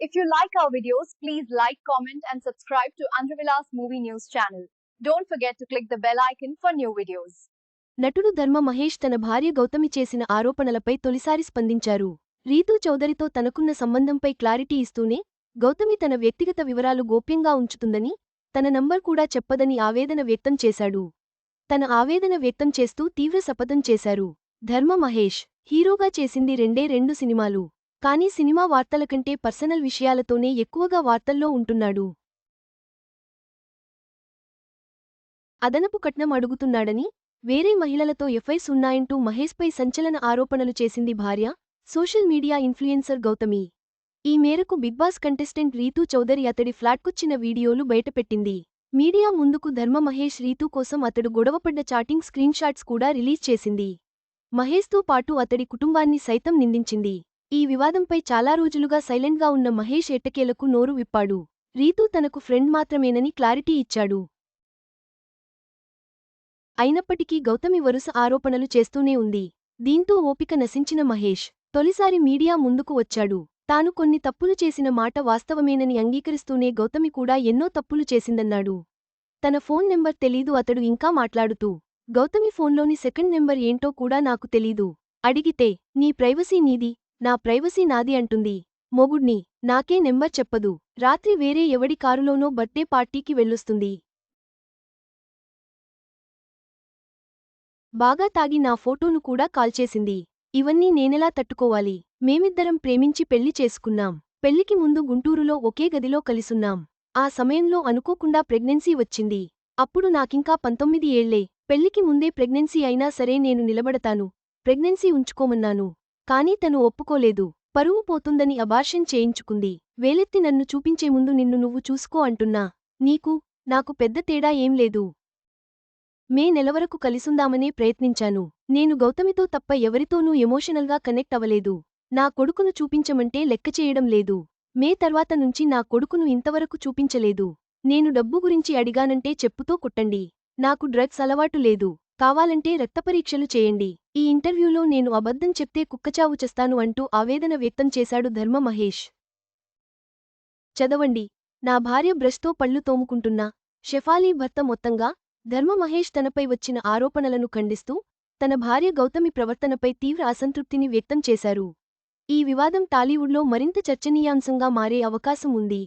If you like our videos, please like, comment, and subscribe to Andhravilas Movie News channel. Don't forget to click the bell icon for new videos. నటుడు ధర్మ మహేష్ తన భార్య గౌతమి చేసిన ఆరోపణలపై తొలిసారి స్పందించారు రీతూ చౌదరితో తనకున్న సంబంధంపై క్లారిటీ ఇస్తూనే గౌతమి తన వ్యక్తిగత వివరాలు గోప్యంగా ఉంచుతుందని తన నంబర్ కూడా చెప్పదని ఆవేదన వ్యక్తం చేశాడు తన ఆవేదన వ్యక్తం చేస్తూ తీవ్ర శపథం చేశారు ధర్మ మహేష్ హీరోగా చేసింది రెండే రెండు సినిమాలు కానీ సినిమా వార్తల కంటే పర్సనల్ విషయాలతోనే ఎక్కువగా వార్తల్లో ఉంటున్నాడు. అదనపు కట్నం అడుగుతున్నాడని వేరే మహిళలతో ఎఫ్ఐస్ ఉన్నాయంటూ మహేష్పై సంచలన ఆరోపణలు చేసింది భార్య సోషల్ మీడియా ఇన్ఫ్లుయెన్సర్ గౌతమి. ఈ మేరకు బిగ్బాస్ కంటెస్టెంట్ రీతూ చౌదరి అతడి ఫ్లాట్కొచ్చిన వీడియోలు బయటపెట్టింది. మీడియా ముందుకు ధర్మ మహేష్ రీతూ కోసం అతడు గొడవపడ్డ చాటింగ్ స్క్రీన్షాట్స్ కూడా రిలీజ్ చేసింది. మహేష్తో పాటు అతడి కుటుంబాన్ని సైతం నిందించింది. ఈ వివాదంపై చాలా రోజులుగా సైలెంట్గా ఉన్న మహేష్ ఎట్టకేలకు నోరు విప్పాడు. రీతూ తనకు ఫ్రెండ్ మాత్రమేనని క్లారిటీ ఇచ్చాడు. అయినప్పటికీ గౌతమి వరుస ఆరోపణలు చేస్తూనే ఉంది. దీంతో ఓపిక నశించిన మహేష్ తొలిసారి మీడియా ముందుకు వచ్చాడు. తాను కొన్ని తప్పులు చేసిన మాట వాస్తవమేనని అంగీకరిస్తూనే గౌతమి కూడా ఎన్నో తప్పులు చేసిందన్నాడు. తన ఫోన్ నెంబర్ తెలీదు అతడు ఇంకా మాట్లాడుతూ గౌతమి ఫోన్లోని సెకండ్ నెంబర్ ఏంటో కూడా నాకు తెలీదు. అడిగితే నీ ప్రైవసీ నీది? నా ప్రైవసీ నాది అంటుంది. మొగుడ్ని నాకే నెంబర్ చెప్పదు. రాత్రి వేరే ఎవడి కారులోనో బర్త్డే పార్టీకి వెళ్ళొస్తుంది. బాగా తాగి నా ఫోటోను కూడా కాల్చేసింది ఇవన్నీ నేనెలా తట్టుకోవాలి? మేమిద్దరం ప్రేమించి పెళ్ళి చేసుకున్నాం. పెళ్ళికి ముందు గుంటూరులో ఒకే గదిలో కలిసున్నాం. ఆ సమయంలో అనుకోకుండా ప్రెగ్నెన్సీ వచ్చింది. అప్పుడు నాకింకా పంతొమ్మిది ఏళ్ళే. పెళ్ళికి ముందే ప్రెగ్నెన్సీ అయినా సరే నేను నిలబడతాను. ప్రెగ్నెన్సీ ఉంచుకోమన్నాను. కానీ తను ఒప్పుకోలేదు. పరువు పోతుందని అబార్షన్ చేయించుకుంది. వేలెత్తి నన్ను చూపించే ముందు నిన్ను నువ్వు చూసుకో అంటున్నా. నీకు నాకు పెద్ద తేడా ఏం లేదు. మే నెలవరకు కలిసుందామనే ప్రయత్నించాను. నేను గౌతమితో తప్ప ఎవరితోనూ ఎమోషనల్గా కనెక్ట్ అవలేదు నా కొడుకును చూపించమంటే లెక్కచేయడం లేదు. మే తర్వాత నుంచి నా కొడుకును ఇంతవరకు చూపించలేదు. నేను డబ్బు గురించి అడిగానంటే చెప్పుతో కొట్టండి. నాకు డ్రగ్స్ అలవాటు లేదు. కావాలంటే రక్తపరీక్షలు చేయండి. ఈ ఇంటర్వ్యూలో నేను అబద్ధం చెప్తే కుక్కచావు చేస్తాను అంటూ ఆవేదన వ్యక్తం చేశాడు ధర్మ మహేష్. చదవండి. నా భార్య బ్రష్తో పళ్ళు తోముకుంటున్నా. షెఫాలీ భర్త మొత్తంగా ధర్మ మహేష్ తనపై వచ్చిన ఆరోపణలను ఖండిస్తూ తన భార్య గౌతమి ప్రవర్తనపై తీవ్ర అసంతృప్తిని వ్యక్తం చేశారు. ఈ వివాదం టాలీవుడ్లో మరింత చర్చనీయాంశంగా మారే అవకాశం ఉంది.